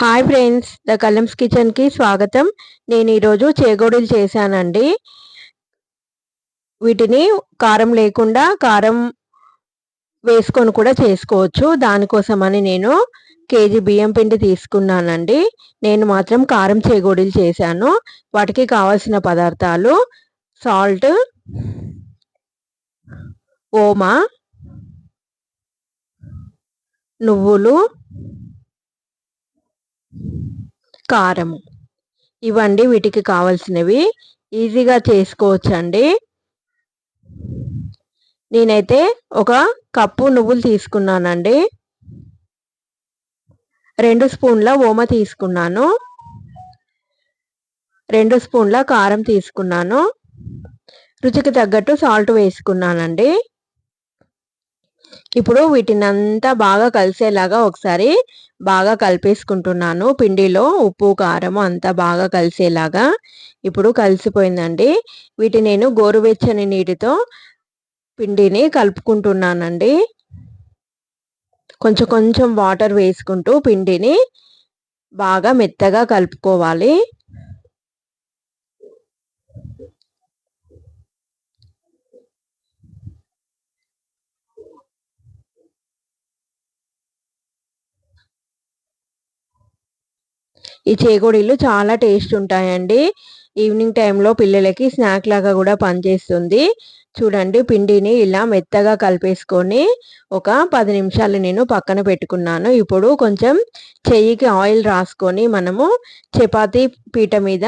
Hi friends the కలమ్స్ కిచెన్కి స్వాగతం. నేను ఈరోజు చేగోడీలు చేశానండి. వీటిని కారం లేకుండా కారం వేసుకొని కూడా చేసుకోవచ్చు. దానికోసమని నేను కేజీ బియ్యం పిండి తీసుకున్నానండి. నేను మాత్రం కారం చేగోడీలు చేశాను. వాటికి కావలసిన పదార్థాలు సాల్ట్ ఓమా నువ్వులు కారము. ఇవండి వీటికి కావాల్సినవి. ఈజీగా చేసుకోవచ్చండి. నేనైతే ఒక కప్పు నువ్వులు తీసుకున్నానండి. రెండు స్పూన్ల ఓమ తీసుకున్నాను. రెండు స్పూన్ల కారం తీసుకున్నాను. రుచికి తగ్గట్టు సాల్ట్ వేసుకున్నానండి. ఇప్పుడు వీటిని అంతా బాగా కలిసేలాగా ఒకసారి బాగా కలిపేసుకుంటున్నాను. పిండిలో ఉప్పు కారం అంతా బాగా కలిసేలాగా ఇప్పుడు కలిసిపోయిందండి. వీటి నేను గోరువెచ్చని నీటితో పిండిని కలుపుకుంటున్నానండి. కొంచెం కొంచెం వాటర్ వేసుకుంటూ పిండిని బాగా మెత్తగా కలుపుకోవాలి. ఈ చేకోడీలు చాలా టేస్ట్ ఉంటాయండి. ఈవినింగ్ టైంలో పిల్లలకి స్నాక్ లాగా కూడా పనిచేస్తుంది. చూడండి పిండిని ఇలా మెత్తగా కలిపేసుకొని ఒక పది నిమిషాలు నేను పక్కన పెట్టుకున్నాను. ఇప్పుడు కొంచెం చెయ్యికి ఆయిల్ రాసుకొని మనము చపాతీ పీట మీద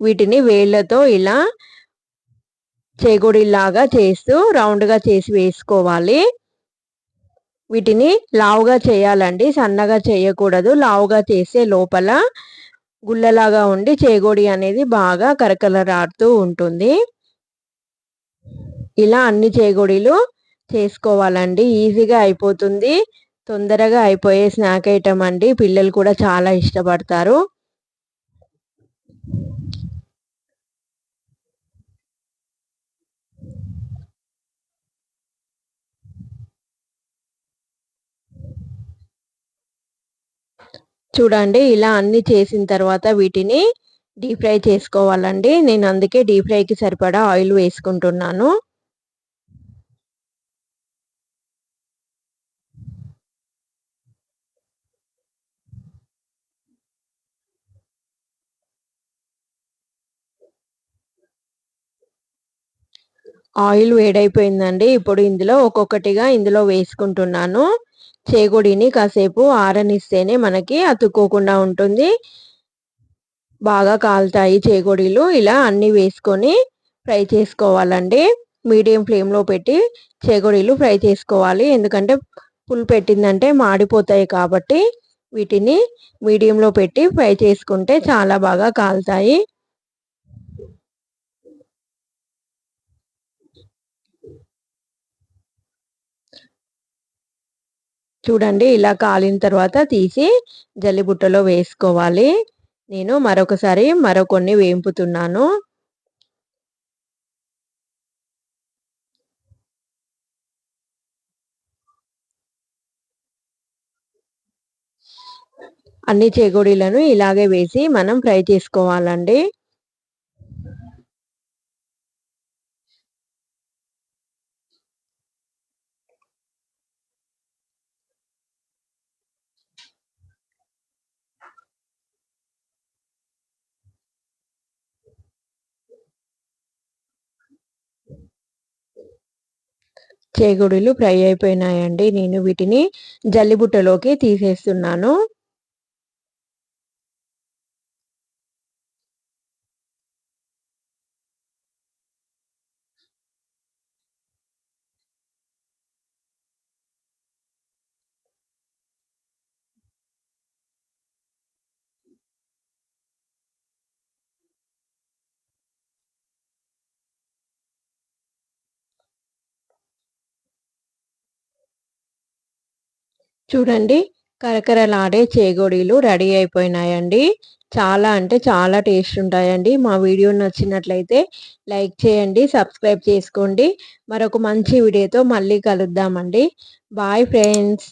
వీటిని వేళ్ళతో ఇలా చేగోడీలాగా చేస్తూ రౌండ్గా చేసి వేసుకోవాలి. వీటిని లావుగా చేయాలండి. సన్నగా చేయకూడదు. లావుగా చేసే లోపల గుల్లలాగా ఉండి చేగోడి అనేది బాగా కరకలరాడుతూ ఉంటుంది. ఇలా అన్ని చేగోడీలు చేసుకోవాలండి. ఈజీగా అయిపోతుంది. తొందరగా అయిపోయే స్నాక్ ఐటమ్ అండి. పిల్లలు కూడా చాలా ఇష్టపడతారు. చూడండి ఇలా అన్ని చేసిన తర్వాత వీటిని డీప్ ఫ్రై చేసుకోవాలండి. నేను అందుకే డీప్ ఫ్రైకి సరిపడా ఆయిల్ వేసుకుంటున్నాను. ఆయిల్ వేడైపోయిందండి. ఇప్పుడు ఇందులో ఒక్కొక్కటిగా ఇందులో వేసుకుంటున్నాను. చేగుడిని కాసేపు ఆరనిస్తేనే మనకి అతుక్కోకుండా ఉంటుంది. బాగా కాలుతాయి చేగొడీలు ఇలా అన్నీ వేసుకొని ఫ్రై చేసుకోవాలండి. మీడియం ఫ్లేమ్లో పెట్టి చేగొడీలు ఫ్రై చేసుకోవాలి. ఎందుకంటే పుల్ పెట్టిందంటే మాడిపోతాయి కాబట్టి వీటిని మీడియంలో పెట్టి ఫ్రై చేసుకుంటే చాలా బాగా కాలుతాయి. చూడండి ఇలా కాలిన తర్వాత తీసి జల్లిబుట్టలో వేసుకోవాలి. నేను మరొకసారి మరొకొన్ని వేంపుతున్నాను. అన్ని చేగోడీలను ఇలాగే వేసి మనం ఫ్రై చేసుకోవాలండి. చేగుడులు ఫ్రై అయిపోయినాయండి. నేను వీటిని జల్లిబుట్టలోకి తీసేస్తున్నాను. చూడండి కరకరలాడే చేగోడీలు రెడీ అయిపోయినాయండి. చాలా అంటే చాలా టేస్ట్ ఉంటాయండి. మా వీడియో నచ్చినట్లయితే లైక్ చేయండి సబ్స్క్రైబ్ చేసుకోండి. మరొక మంచి వీడియోతో మళ్ళీ కలుద్దామండి. Bye friends.